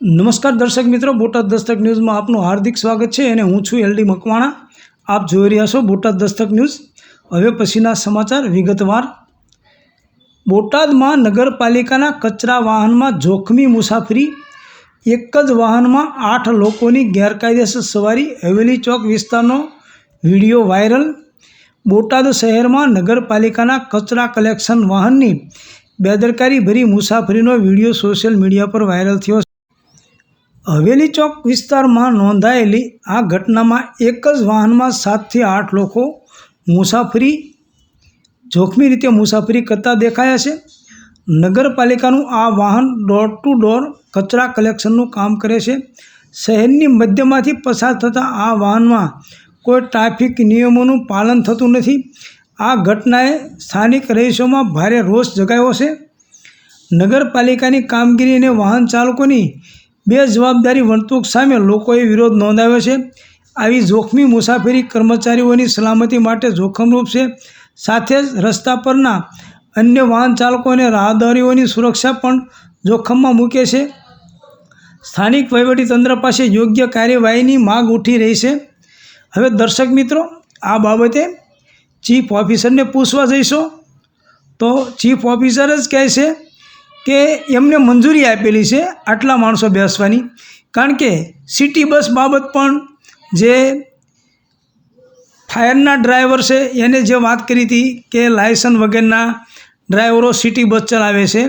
નમસ્કાર દર્શક મિત્રો, બોટાદ દસ્તક ન્યૂઝમાં આપનું હાર્દિક સ્વાગત છે અને હું છું એલડી મકવાણા. આપ જોઈ રહ્યા છો બોટાદ દસ્તક ન્યૂઝ. હવે પછીના સમાચાર વિગતવાર. બોટાદમાં નગરપાલિકાના કચરા વાહનમાં જોખમી મુસાફરી. એક જ વાહનમાં આઠ લોકોની ગેરકાયદેસર સવારી. હવેલી ચોક વિસ્તારનો વીડિયો વાયરલ. બોટાદ શહેરમાં નગરપાલિકાના કચરા કલેક્શન વાહનની બેદરકારી ભરી મુસાફરીનો વીડિયો સોશિયલ મીડિયા પર વાયરલ થયો હવેલી ચોક વિસ્તારમાં નોંધાયેલી આ ઘટનામાં એક જ વાહનમાં સાતથી આઠ લોકો મુસાફરી, જોખમી રીતે મુસાફરી કરતા દેખાયા છે. નગરપાલિકાનું આ વાહન ડોર ટુ ડોર કચરા કલેક્શનનું કામ કરે છે. શહેરની મધ્યમાંથી પસાર થતા આ વાહનમાં કોઈ ટ્રાફિક નિયમોનું પાલન થતું નથી. આ ઘટનાએ સ્થાનિક રહીશોમાં ભારે રોષ જગાવ્યો છે. નગરપાલિકાની કામગીરી અને વાહન ચાલકોની બે જવાબદારી વર્તણૂક સામે લોકોએ વિરોધ નોંધાવ્યો છે. આવી જોખમી મુસાફરી કર્મચારીઓની સલામતી માટે જોખમરૂપ છે. સાથે જ રસ્તા પરના અન્ય વાહન ચાલકો અને રાહદારીઓની સુરક્ષા પણ જોખમમાં મૂકે છે. સ્થાનિક વહીવટીતંત્ર પાસે યોગ્ય કાર્યવાહીની માગ ઉઠી રહી છે. હવે દર્શક મિત્રો, આ બાબતે ચીફ ઓફિસરને પૂછવા જઈશો. તો ચીફ ઓફિસર જ કહે છે કે એમને મંજૂરી આપેલી છે આટલા માણસો બેસવાની. કારણ કે સિટી બસ બાબત પણ જે ફાયરના ડ્રાઈવર છે, એને જે વાત કરી હતી કે લાયસન્સ વગરના ડ્રાઈવરો સિટી બસ ચલાવે છે,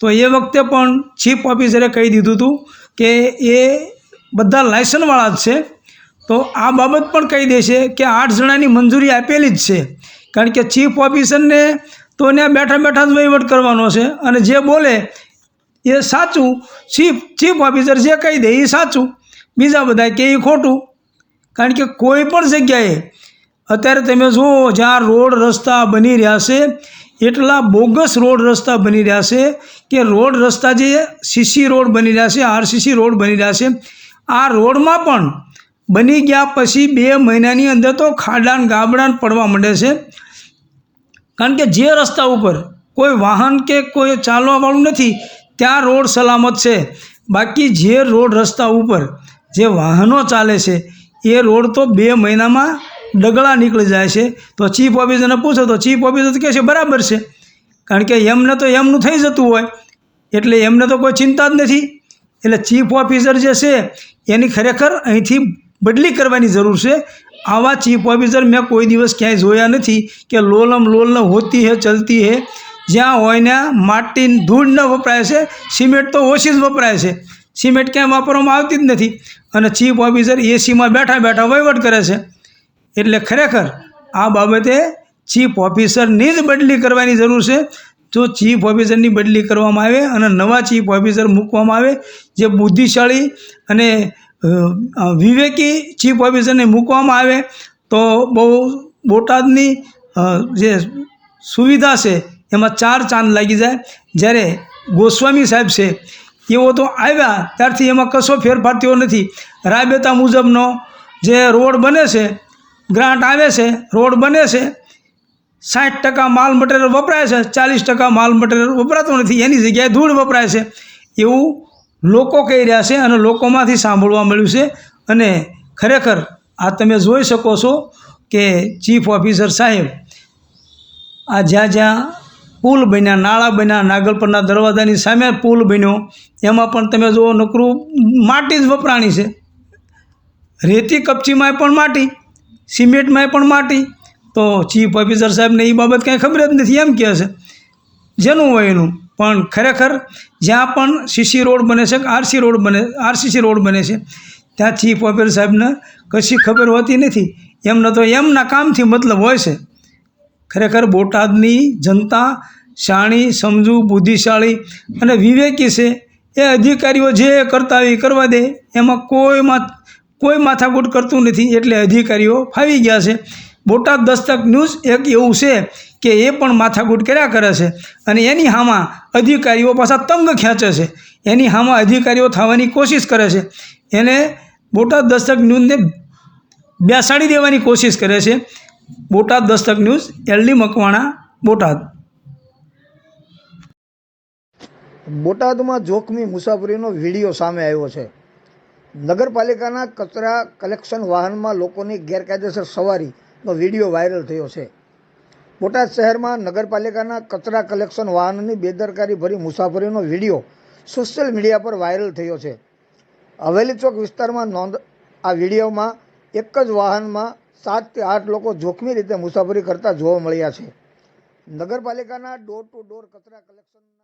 તો એ વખતે પણ ચીફ ઓફિસરે કહી દીધું હતું કે એ બધા લાયસન્સવાળા જ છે. તો આ બાબત પણ કહી દેશે કે આઠ જણાની મંજૂરી આપેલી જ છે. કારણ કે ચીફ ઓફિસરને તો એને બેઠા બેઠા જ વહીવટ કરવાનો છે. અને જે બોલે એ સાચું. ચીફ ચીફ ઓફિસર જે કહી દે એ સાચું. બીજા બધા કે એ ખોટું. કારણ કે કોઈ પણ જગ્યાએ અત્યારે તમે જુઓ જ્યાં રોડ રસ્તા બની રહ્યા છે, એટલા બોગસ રોડ રસ્તા બની રહ્યા છે કે રોડ રસ્તા જે સીસી રોડ બની રહ્યા છે આરસીસી રોડ બની રહ્યા છે, આ રોડમાં પણ બની ગયા પછી બે મહિનાની અંદર તો ખાડાન ગાબડાન પડવા માંડે છે. કારણ કે જે રસ્તા ઉપર કોઈ વાહન કે કોઈ ચાલવાવાળું નથી, ત્યાં રોડ સલામત છે. બાકી જે રોડ રસ્તા ઉપર જે વાહનો ચાલે છે, એ રોડ તો બે મહિનામાં ડગલા નીકળી જાય છે. તો ચીફ ઓફિસરને પૂછો તો ચીફ ઓફિસર કહે છે, બરાબર છે. કારણ કે એમને તો એમનું થઈ જતું હોય. એટલે એમને તો કોઈ ચિંતા જ નથી. એટલે ચીફ ઓફિસર જે છે, એની ખરેખર અહીંથી બદલી કરવાની જરૂર છે. આવા ચીફ ઓફિસર મેં કોઈ દિવસ ક્યાંય જોયા નથી કે લોલમ લોલ હોતી હે, ચલતી હે. જ્યાં હોય ને માટી ધૂળ ન વપરાય છે, સિમેન્ટ તો ઓછી જ વપરાય છે. સિમેન્ટ ક્યાંય વાપરવામાં આવતી જ નથી. અને ચીફ ઓફિસર એસીમાં બેઠા બેઠા વહીવટ કરે છે. એટલે ખરેખર આ બાબતે ચીફ ઓફિસરની જ બદલી કરવાની જરૂર છે. જો ચીફ ઓફિસરની બદલી કરવામાં આવે અને નવા ચીફ ઓફિસર મૂકવામાં આવે, જે બુદ્ધિશાળી અને વિવેકી ચીફ ઓફિસરને મૂકવામાં આવે તો બહુ બોટાદની જે સુવિધા છે એમાં ચાર ચાંદ લાગી જાય. જ્યારે ગોસ્વામી સાહેબ છે, એઓ તો આવ્યા ત્યારથી એમાં કશો ફેરફાર થયો નથી. રાબેતા મુજબનો જે રોડ બને છે, ગ્રાન્ટ આવે છે, રોડ બને છે, સાઠ ટકા માલ મટીરિયલ વપરાય છે, ચાલીસ ટકા માલ મટીરિયલ વપરાતો નથી, એની જગ્યાએ ધૂળ વપરાય છે. એવું લોકો કહી રહ્યા છે અને લોકોમાંથી સાંભળવા મળ્યું છે. અને ખરેખર આ તમે જોઈ શકો છો કે ચીફ ઓફિસર સાહેબ આ જ્યાં જ્યાં પુલ બન્યા, નાળા બન્યા, નાગલપરના દરવાજાની સામે પુલ બન્યો. એમાં પણ તમે જુઓ નકરું માટી જ વપરાણી છે. રેતી કપચીમાંય પણ માટી, સિમેન્ટમાંય પણ માટી. તો ચીફ ઓફિસર સાહેબને એ બાબત કાંઈ ખબર જ નથી, એમ કહે છે. જેનું હોય એનું. પણ ખરેખર જ્યાં પણ સીસી રોડ બને છે કે આરસી રોડ બને આરસીસી રોડ બને છે, ત્યાંથી ચીફ સાહેબને કશી ખબર હોતી નથી. એમને તો એમના કામથી મતલબ હોય છે. ખરેખર બોટાદની જનતા શાણી, સમજુ, બુદ્ધિશાળી અને વિવેકી છે. એ અધિકારીઓ જે કરતા એ કરવા દે. એમાં કોઈ કોઈ માથાકૂટ કરતું નથી. એટલે અધિકારીઓ ફાવી ગયા છે. બોટાદ દસ્તક ન્યૂઝ એક એવું છે કે એ પણ માથાકૂટ કર્યા કરે છે અને એની હામાં અધિકારીઓ પાછા તંગ ખેંચે છે. એની હામાં અધિકારીઓ થવાની કોશિશ કરે છે. એને બોટાદ દસ્તક ન્યૂઝને બેસાડી દેવાની કોશિશ કરે છે. Botad Dastak news, L D Makwana, Botad. બોટાદમાં જોખમી મુસાફરીનો વીડિયો સામે આવ્યો છે. નગરપાલિકાના કચરા કલેક્શન વાહનમાં લોકોની ગેરકાયદેસર સવારીનો વીડિયો વાયરલ થયો છે. બોટાદ શહેરમાં નગરપાલિકાના કચરા કલેક્શન વાહનની બેદરકારી ભરી મુસાફરીનો વીડિયો સોશિયલ મીડિયા પર વાયરલ થયો છે. હવેલી ચોક વિસ્તારમાં નોંધ, આ વિડીયોમાં એક જ વાહનમાં સાતથી આઠ લોકો જોખમી રીતે મુસાફરી કરતા જોવા મળ્યા છે. નગરપાલિકાના ડોર ટુ ડોર કચરા કલેક્શનના